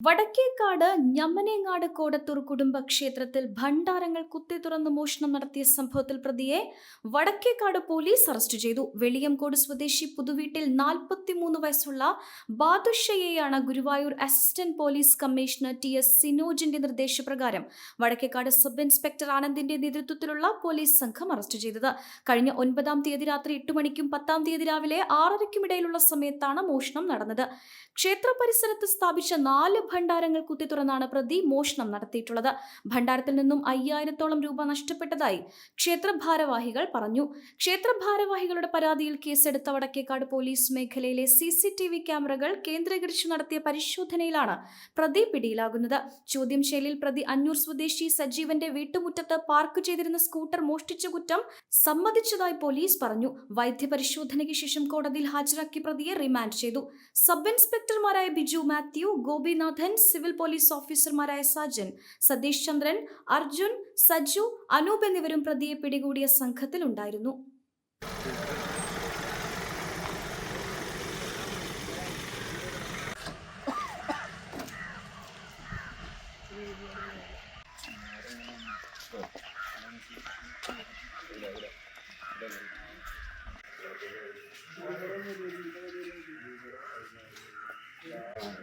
വടക്കേക്കാട് ഞമ്മനേങ്ങാട് കോടത്തൂർ കുടുംബക്ഷേത്രത്തിൽ ഭണ്ഡാരങ്ങൾ കുത്തി തുറന്ന് മോഷണം നടത്തിയ സംഭവത്തിൽ പ്രതിയെ വടക്കേക്കാട് പോലീസ് അറസ്റ്റ് ചെയ്തു. വെളിയംകോട് സ്വദേശി പുതുവീട്ടിൽ നാൽപ്പത്തിമൂന്ന് വയസ്സുള്ള ബാദുഷയെയാണ് Guruvayur assistant police commissioner T S സിനോജിന്റെ നിർദ്ദേശപ്രകാരം വടക്കേക്കാട് സബ് ഇൻസ്പെക്ടർ ആനന്ദിന്റെ നേതൃത്വത്തിലുള്ള പോലീസ് സംഘം അറസ്റ്റ് ചെയ്തത്. കഴിഞ്ഞ ഒൻപതാം തീയതി രാത്രി എട്ട് മണിക്കും പത്താം തീയതി രാവിലെ ആറരയ്ക്കും ഇടയിലുള്ള സമയത്താണ് മോഷണം നടന്നത്. ക്ഷേത്ര പരിസരത്ത് സ്ഥാപിച്ച നാല് ഭണ്ഡാരങ്ങൾ കുത്തി തുറന്നാണ് പ്രതി മോഷണം നടത്തിയിട്ടുള്ളത്. ഭണ്ഡാരത്തിൽ നിന്നും അയ്യായിരത്തോളം രൂപ നഷ്ടപ്പെട്ടതായി ക്ഷേത്ര ഭാരവാഹികൾ പറഞ്ഞു. ക്ഷേത്ര ഭാരവാഹികളുടെ പരാതിയിൽ കേസെടുത്ത വടക്കേക്കാട് പോലീസ് മേഖലയിലെ സി സി ടി വി ക്യാമറകൾ കേന്ദ്രീകരിച്ച് നടത്തിയ പരിശോധനയിലാണ് പ്രതി പിടിയിലാകുന്നത്. ചോദ്യം ചെയ്യലിൽ പ്രതി അഞ്ഞൂർ സ്വദേശി സജീവന്റെ വീട്ടുമുറ്റത്ത് പാർക്ക് ചെയ്തിരുന്ന സ്കൂട്ടർ മോഷ്ടിച്ച കുറ്റം സമ്മതിച്ചതായി പോലീസ് പറഞ്ഞു. വൈദ്യപരിശോധനയ്ക്ക് ശേഷം കോടതിയിൽ ഹാജരാക്കി പ്രതിയെ റിമാൻഡ് ചെയ്തു. സബ് ഇൻസ്പെക്ടർമാരായ ബിജു മാത്യു ഗോപിനാഥൻ സിവിൽ പോലീസ് ഓഫീസർമാരായ സജൻ സതീഷ് ചന്ദ്രൻ അർജുൻ സജു അനൂപ് എന്നിവരും പ്രതിയെ പിടികൂടിയ സംഘത്തിലുണ്ടായിരുന്നു.